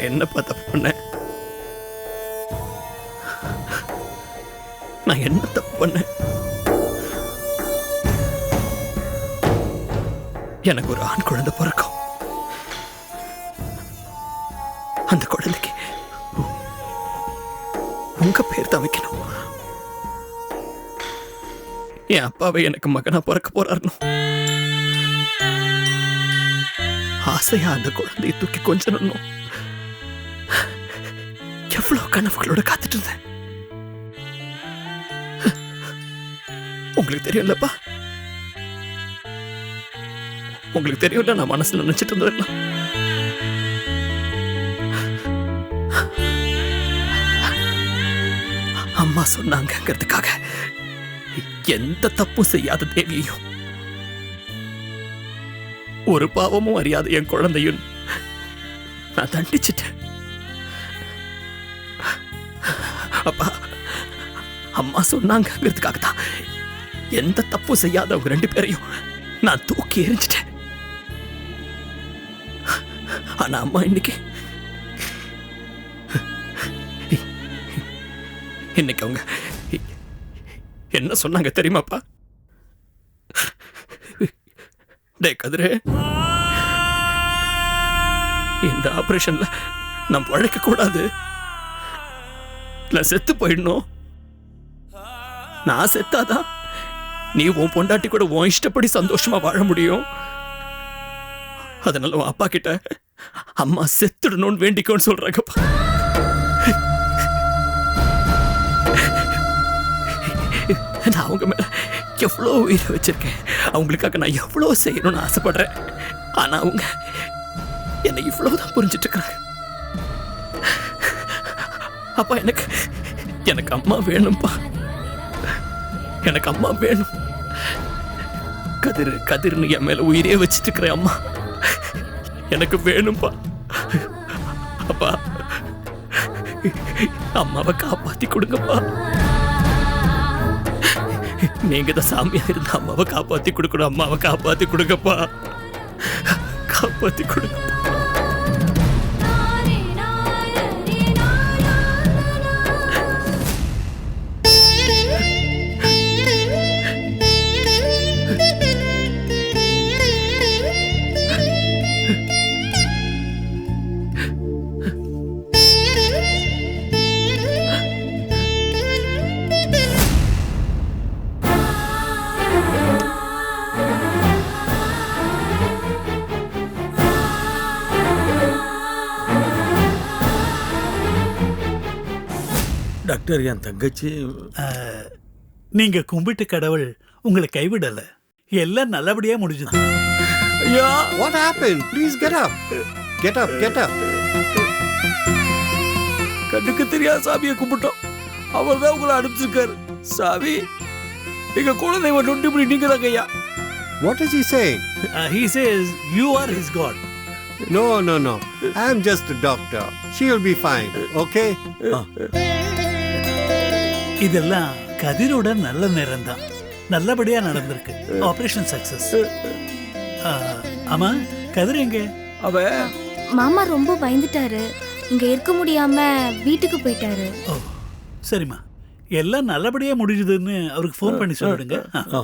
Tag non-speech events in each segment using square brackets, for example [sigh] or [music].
நான் என்னப்பா தப்பு பண்ணேன் நான் என்ன தப்பு பண்ணேன் எனக்கு ஒரு ஆண் குழந்தை பிறக்கும். அந்த குழந்தைக்கு உங்க பேர் தான் வைக்கணும். என் அப்பாவை எனக்கு மகனா பிறக்க போறாருன்னு. ஆசையா அந்த குழந்தையை தூக்கி கொஞ்சணும் எவ்வளவு கனவுகளோட காத்துட்டு இருந்தேன். உங்களுக்கு தெரியும்லப்பா. உங்களுக்கு தெரியும்ல நான் மனசுல நினைச்சிட்டு இருந்ததெல்லாம். அம்மா சொன்னாங்கிறதுக்காக எந்த தப்பும் செய்யாத தேவியையும் ஒரு பாவமும் அறியாத என் குழந்தையும் நான் தண்டிச்சிட்டேன். அப்பா. அம்மா சொன்னாங்கிறதுக்காக தான் எந்த தப்பும் செய்யாதவங்க ரெண்டு பேரையும் நான் தூக்கி எரிஞ்சிட்டேன் ஆனா அம்மா இன்னைக்கு இன்னைக்கு அவங்க என்ன சொன்னாங்க தெரியுமாப்பா? டே கதிரே. இந்த ஆபரேஷன்ல நம்ம உழைக்க கூடாது நான் செத்து போயிடணும். நான் செத்தாதான் நீ உன் பொண்டாட்டி கூட உன் இஷ்டப்படி சந்தோஷமா வாழ முடியும். அதனால உன் அப்பா கிட்ட அம்மா செத்துடணும்னு வேண்டிக்கோன்னு சொல்றாங்கப்பா நான் அவங்க மேல எவ்வளோ உயிரை வச்சிருக்கேன். அவங்களுக்காக நான் எவ்வளோ செய்யணும்னு ஆசைப்படுறேன். ஆனா அவங்க என்னை இவ்வளவுதான் புரிஞ்சிட்டு இருக்கிறாங்க அப்பா எனக்கு எனக்கு அம்மா வேணும்ப்பா எனக்கு அம்மா வேணும். கதிர் கதிர்னு என் மேல உயிரே வச்சிட்டு இருக்கிறேன் அம்மா. எனக்கு வேணும்ப்பா அப்பா அம்மாவை காப்பாத்தி கொடுங்கப்பா. நீங்க தான் சாமியா இருந்த அம்மாவை காப்பாத்தி கொடுக்கணும். அம்மாவை காப்பாத்தி கொடுங்கப்பா. காப்பாத்தி கொடுங்க. டாக்டர் என் தங்கச்சி நீங்க கும்பிட்டு கடவுள் உங்களை கைவிடல எல்லாம் நல்லபடியா முடிஞ்சது ஐயா What happened? Please get up. Get up, get up. கண்ணுக்கு தெரியாத சாமியை கும்பிட்டோம் அவர் தான் உங்களை அனுப்பிச்சிருக்காரு சாமி எங்க குலதெய்வம் நொண்டிபுரி நீங்க தாங்க ஐயா What is he saying? He says you are his god No, no, no. I'm just a doctor. She'll be fine, okay? இதெல்லாம் கதிரோட நல்ல நேரம் தான் நல்லபடியா நடந்திருக்கு. ஆபரேஷன் சக்சஸ் ஆமா கதிர் எங்க? அவ? மாமா ரொம்ப பயந்துட்டாரு. இங்க இருக்க முடியாம வீட்டுக்கு போயிட்டாரு. ஓ சரிம்மா. எல்லாம் நல்லபடியா முடிஞ்சதுன்னு அவருக்கு ஃபோன் பண்ணி சொல்லிடுங்க. ஆ.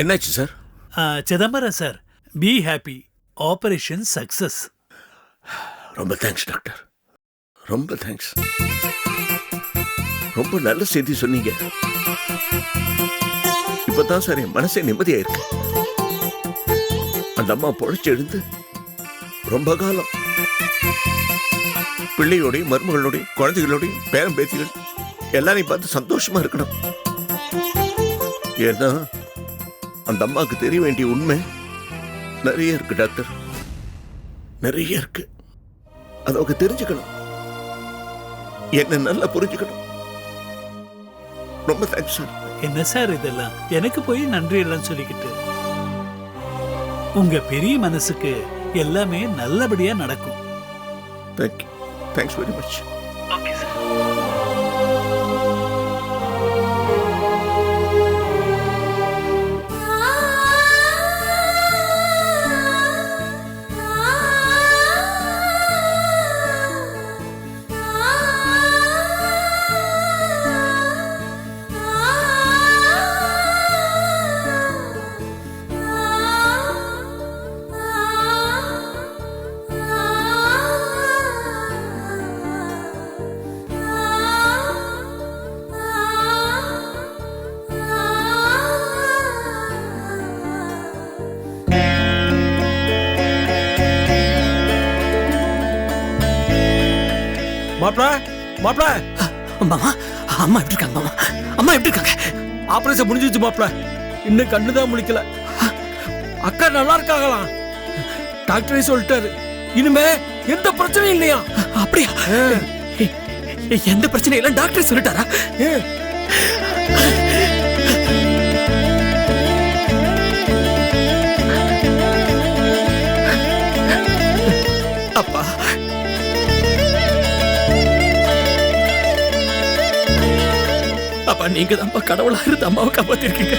என்னாச்சு sir Chidambaram sir be happy operation success ரொம்ப தேங்க்ஸ் டாக்டர் ரொம்ப தேங்க்ஸ் ரொம்ப நல்ல செய்தி சொன்னீங்க. இப்பதான் சார் என் மனசே நிம்மதியா இருக்கு அந்த அம்மா பொழைச்சு எழுந்து ரொம்ப காலம் பிள்ளையோடையும் மருமகளோடையும் குழந்தைகளோடையும் பேரம் பேத்திகள் எல்லாரையும் பார்த்து சந்தோஷமா இருக்கணும். ஏன்னா அந்த அம்மாவுக்கு தெரிய வேண்டிய உண்மை நிறைய இருக்கு டாக்டர். நிறைய இருக்கு. அதை அவங்க தெரிஞ்சுக்கணும். என்ன நல்லா புரிஞ்சுக்கணும். ரொம்ப தேங்க்ஸ் சார் என்ன சார் இதெல்லாம்? எனக்கு போய் நன்றி எல்லாம் சொல்லிக்கிட்டு. உங்க பெரிய மனசுக்கு எல்லாமே நல்லபடியா நடக்கும். தேங்க்யூ தேங்க்ஸ் வெரி மச் மாப்ள மாப்ள. மாமா அம்மா எப்படி இருக்காங்க மாமா? அம்மா எப்படி இருக்காங்க? ஆபரேஷன் முடிஞ்சிச்சு மாப்ள. இன்னும் கண்ணுதான் முழிக்கல. அக்கா நல்லா இருக்காங்களாம் டாக்டரே சொல்லிட்டாரு. இனிமே எந்த பிரச்சனையும் இல்லையா? அப்படியா? எந்த பிரச்சனையும் இல்லை டாக்டர் சொல்லிட்டாரா? நீங்க தான்ப்பா கடவுளா இருந்து அம்மாவை காப்பாத்திருக்கீங்க.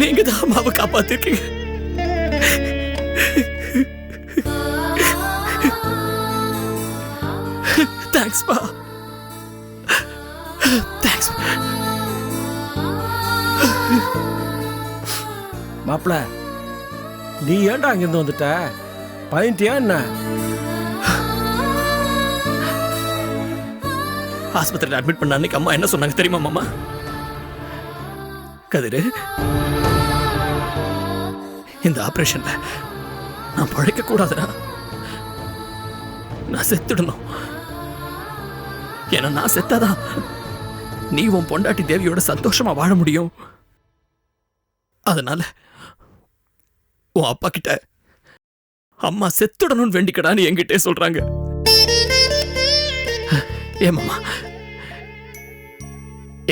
நீங்க தான் அம்மாவை காப்பாத்திருக்கீங்க. தேங்க்ஸ்பா தேங்க்ஸ் மாப்ள நீ ஏன்டா அங்கிருந்து வந்துட்ட? பயன்ட்டியா என்ன? ஆஸ்பத்திரியில் அட்மிட் பண்ண அன்னைக்கு அம்மா என்ன சொன்னாங்க தெரியுமா மாமா? கதிரு இந்த ஆபரேஷன்ல நான் பழைக்க கூடாதுடா. நான் செத்துடணும். ஏன்னா நான் செத்தாதான் நீ உன் பொண்டாட்டி தேவியோட சந்தோஷமா வாழ முடியும். அதனால உன் அப்பா கிட்ட அம்மா செத்துடணும்னு வேண்டிக்கடான்னு என்கிட்டே சொல்றாங்க. ஏமாமா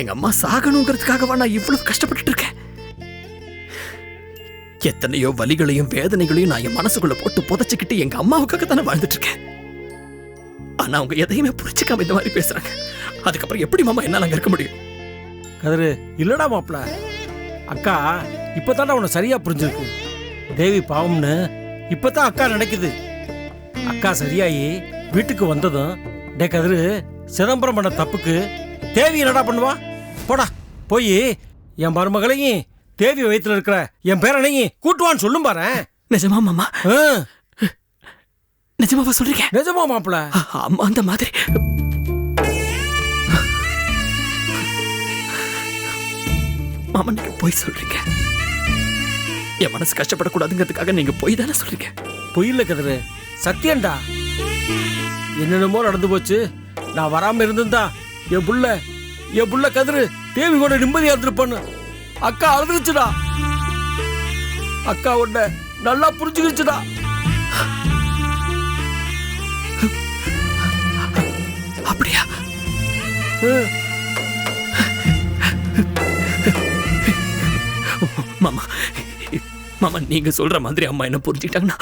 எங்க அம்மா சாகணுங்கிறதுக்காகவா நான் இவ்வளவு கஷ்டப்பட்டுட்டு இருக்கேன் எத்தனையோ வலிகளையும் வேதனைகளையும் நான் என் மனசுக்குள்ள போட்டு புதைச்சுக்கிட்டு எங்க அம்மாவுக்காக தானே வாழ்ந்துட்டு இருக்கேன் ஆனா அவங்க எதையுமே புரிச்சுக்காம இந்த மாதிரி பேசுறாங்க. அதுக்கப்புறம் எப்படி மாமா என்னால அங்க இருக்க முடியும்? கதிரு இல்லடா மாப்பிள. அக்கா இப்பதான்டா உன்னை சரியா புரிஞ்சிருக்கு. தேவி பாவம்னு இப்பதான் அக்கா நினைக்குது. அக்கா சரியாயி வீட்டுக்கு வந்ததும் டே கதிரு சிதம்பரம் பண்ண தப்புக்கு தேவி என்னடா பண்ணுவா? போடா போய். என் மருமகளையும் தேவி வயித்துல இருக்கிற என் பேரனையும் கூட்டுவான்னு சொல்லும் பாரு. நிஜமா மாமா? நிஜமாவா சொல்றீங்க? நிஜமா மாப்பிள அம்மா அந்த மாதிரி. மாமா நீங்க போய் சொல்றீங்க. என் மனசு கஷ்டப்படக்கூடாதுங்கிறதுக்காக நீங்க போய் தானே சொல்றீங்க? பொய்யில்ல கதிரு. சத்தியம்டா. என்னென்னமோ நடந்து போச்சு. நான் வராம இருந்திருந்தா என் புள்ள என் புள்ள கதிரு தேவி கூட நிம்மதியா இருந்திருப்பான்னு. அக்கா அழுதுருச்சுடா. அக்கா உன்னை நல்லா புரிஞ்சுக்கிச்சுடா அப்படியா? மாமா மாமா நீங்க சொல்ற மாதிரி அம்மா என்ன புரிஞ்சுக்கிட்டாங்கன்னா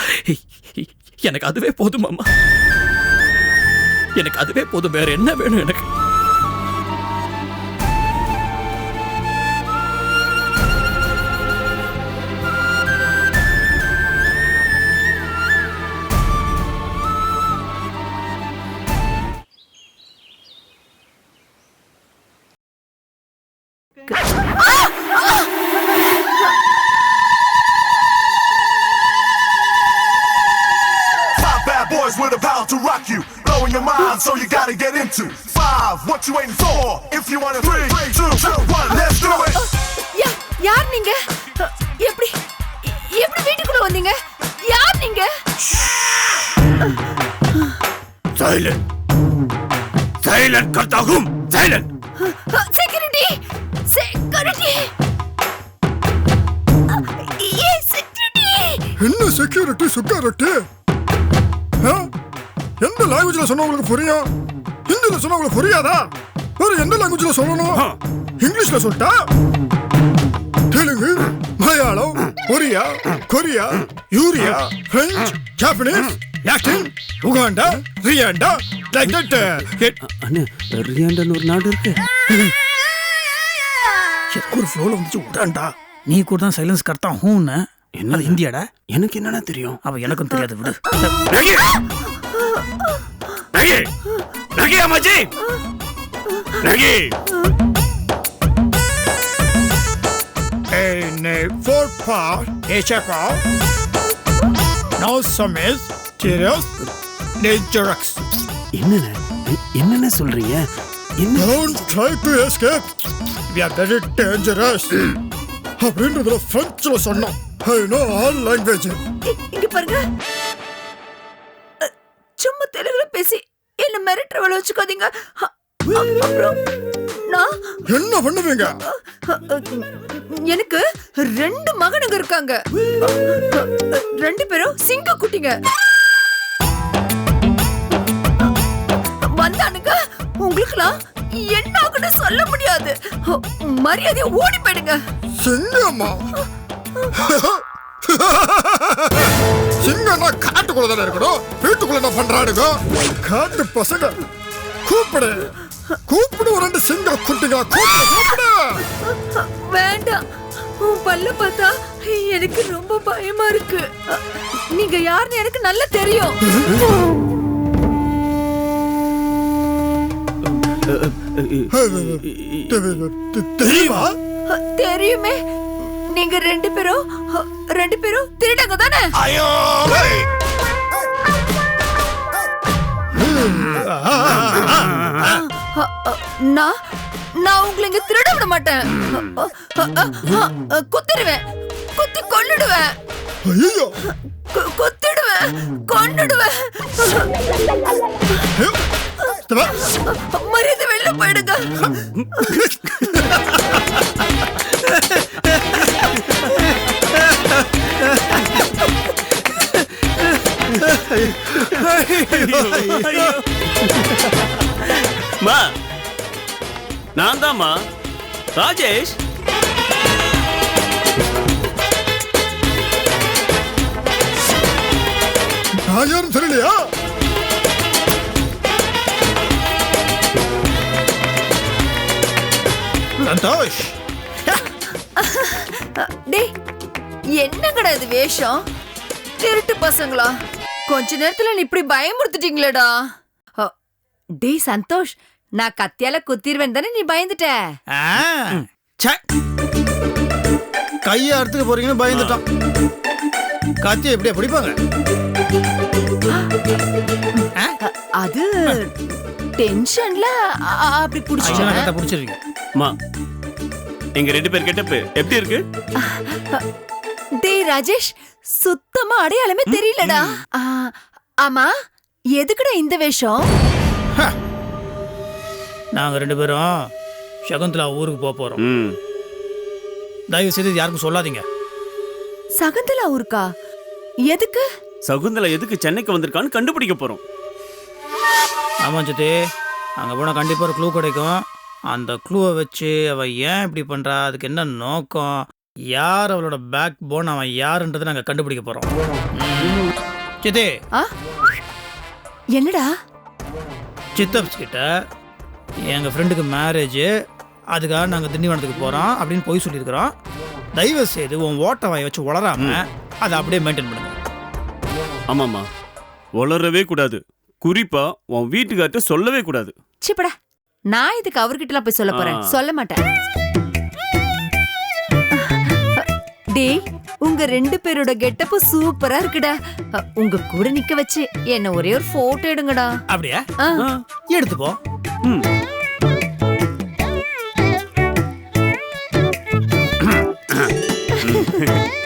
எனக்கு அதுவே போதும் மாமா. எனக்கு அதுவே போதும் வேற என்ன வேணும் எனக்கு? சைலண்ட் சைலண்ட் கர்த்தாகும் சைலண்ட் செக்யூரிட்டி! செக்யூரிட்டி! ஏ செக்யூரிட்டி! என்ன செக்யூரிட்டி செக்யூரிட்டி? எந்த லாங்குவேஜ்ல சொன்னா உங்களுக்கு புரியும்? ஹிந்தில சொன்னா உங்களுக்கு புரியாதா? வேற எந்த லாங்குவேஜ்ல சொல்லணும்? இங்கிலீஷ்ல சொல்லிட்டா? Telugu Malayalam Oriya Korea urea French Japanese Latin Uganda Rwanda like that அண்ணே ரியாண்டான்னு ஒரு நாடு இருக்கு. ஒரு ஃப்ளோல வந்துச்சு விடாண்டா நீ கூட தான் சைலன்ஸ் கர்த்தா ஹூன்னு. அது ஹிந்தியாடா? எனக்கு என்னன்னா தெரியும்? அவ எனக்கும் தெரியாது விடு. நகி! நகி! அம்மாச்சி! நகி! En vår par är käppar. No som is serious dangerous. என்னண்ணே என்னண்ணே சொல்றீங்க? என்ன? Don't try to escape. We are very dangerous. அப்படின்றதுல பிரெஞ்சுல சொன்னோம். ஐ நோ ஆல் லாங்குவேஜ் இங்க பாருங்க. சும்மா தெலுங்குல பேசி என்ன மிரட்டுற வேலை வச்சுக்காதீங்க. அப்புறம் நான் என்ன பண்ணுவீங்க? எனக்கு ரெண்டு மகனுங்க இருக்காங்க. ரெண்டு பேரும் சிங்க குட்டிங்க. வந்தானுங்க? உங்களுக்குலாம் என்ன ஆகுன்னு சொல்ல முடியாது. மரியாதையா ஓடி போயிடுங்க. சிங்கம்மா. சிங்கம்னா காட்டுக்குள்ள தானே இருக்கணும்? வீட்டுக்குள்ள என்ன பண்றானுங்க? காட்டு பசங்க கூப்பிடு. கூப்பிடு ஒரு ரெண்டு சிங்க குட்டிங்க கூப்பிடு கூப்பிடு. வேண்டாம். உன் பல்ல பார்த்தா எனக்கு ரொம்ப பயமா இருக்கு. நீங்க யாருன்னு எனக்கு நல்லா தெரியும். தெரியுமா? தெரியுமே. நீங்க ரெண்டு பேரும் ரெண்டு பேரும் திருடங்க தானே? ஐயோ! நான் நான் உங்களை இங்க திருட விட மாட்டேன். குத்திடுவேன். குத்தி கொன்னுடுவேன். ஐயோ குத்திடுவேன். கொன்னுடுவேன். மரியாதை வெளில போயிடுங்க. மா நான் தான்மா. ராஜேஷ்? நான் யாரும் சந்தோஷ். டேய் என்னங்கடா இது வேஷம்? திருட்டு பசங்களா? கொஞ்ச நேரத்துல நீ இப்படி பயமுறுத்திட்டீங்களேடா. டேய் சந்தோஷ் நான் கத்தியால குத்திடுவேன் தானே நீ பயந்துட்ட? கையை அறுத்துக்க போறீங்கன்னு பயந்துட்டான். கத்தி எப்படியா பிடிப்பாங்க? அது டென்ஷன்ல அப்படி புடிச்சிட்டேன். கரெக்டா பிடிச்சிருக்கீங்க. மா எங்க ரெண்டு பேர் கெட்டப்பு. எப்படி இருக்கு? டேய் ராஜேஷ் சுத்தமா அடையாளமே தெரியலடா. ஆமா எதுக்குடா இந்த வேஷம்? நாங்க ரெண்டு பேரும் சகுந்தலா ஊருக்கு போக போறோம். ம். தயவு செய்து யாருக்கும் சொல்லாதீங்க. சகுந்தலா ஊருக்கா? எதுக்கு? சகுந்தலா எதுக்கு சென்னைக்கு வந்திருக்கான்னு கண்டுபிடிக்க போறோம். ஆமா சித்தி அங்க போனா கண்டிப்பா ஒரு க்ளூ கிடைக்கும். அந்த க்ளூவை வச்சு அவ ஏன் இப்படி பண்றா? அதுக்கு என்ன நோக்கம்? யார் அவளோட பேக் போன் அவன் யாருன்றதை நாங்க கண்டுபிடிக்க போறோம். ம். சித்தி. ஆ? என்னடா? சித்தப்ஸ் கிட்ட எங்கள் ஃப்ரெண்டுக்கு மேரேஜ் அதுக்காக நாங்கள் திண்டிவனத்துக்கு போகிறோம் அப்படின்னு போய் சொல்லியிருக்கிறோம். தயவு செய்து உன் ஓட்ட வாயை வச்சு உளராம அதை அப்படியே மெயின்டைன் பண்ணுங்க. ஆமாம்மா. வளரவே கூடாது. குறிப்பா உன் வீட்டுக்கார்ட்ட சொல்லவே கூடாது. சிப்படா நான் இதுக்கு அவர்கிட்ட போய் சொல்ல போறேன். சொல்ல மாட்டேன். டேய் உங்க ரெண்டு பேரோட கெட்டப் சூப்பரா இருக்குடா. உங்க கூட நிக்க வச்சு என்ன ஒரே ஒரு போட்டோ எடுங்கடா. அப்படியா? எடுத்துக்கோ ம். [coughs]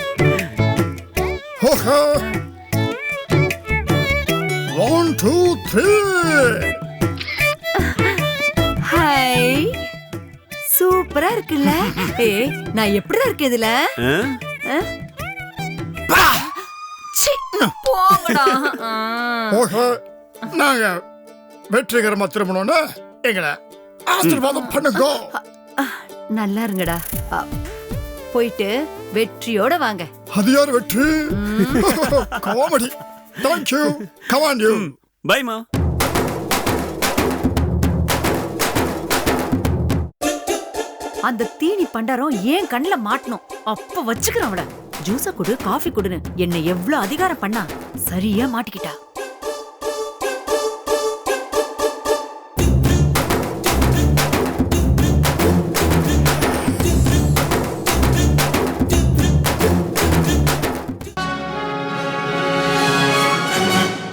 ஏய் நான் எப்படிடா இருக்கேன் இதுல? ஆ? சீ, போங்கடா. ஆ. ஓஹோ நாங்க வெற்றிகரமா திரும்பணும்னு எங்களை ஆசீர்வாதம் பண்ணுங்க. நல்லா இருங்கடா. ஆ, போயிட்டு வெற்றியோட வாங்க. அது யார் வெற்றி? [laughs] Comedy. Thank you come on you பைமா அந்த தீனி பண்டாரம் ஏன் கண்ணுல மாட்டணும்? அப்ப வச்சுக்கிறேன் அவள. ஜூஸ குடு காஃபி குடுன்னு. என்ன எவ்வளவு அதிகாரம் பண்ணா? சரியா மாட்டிக்கிட்டா.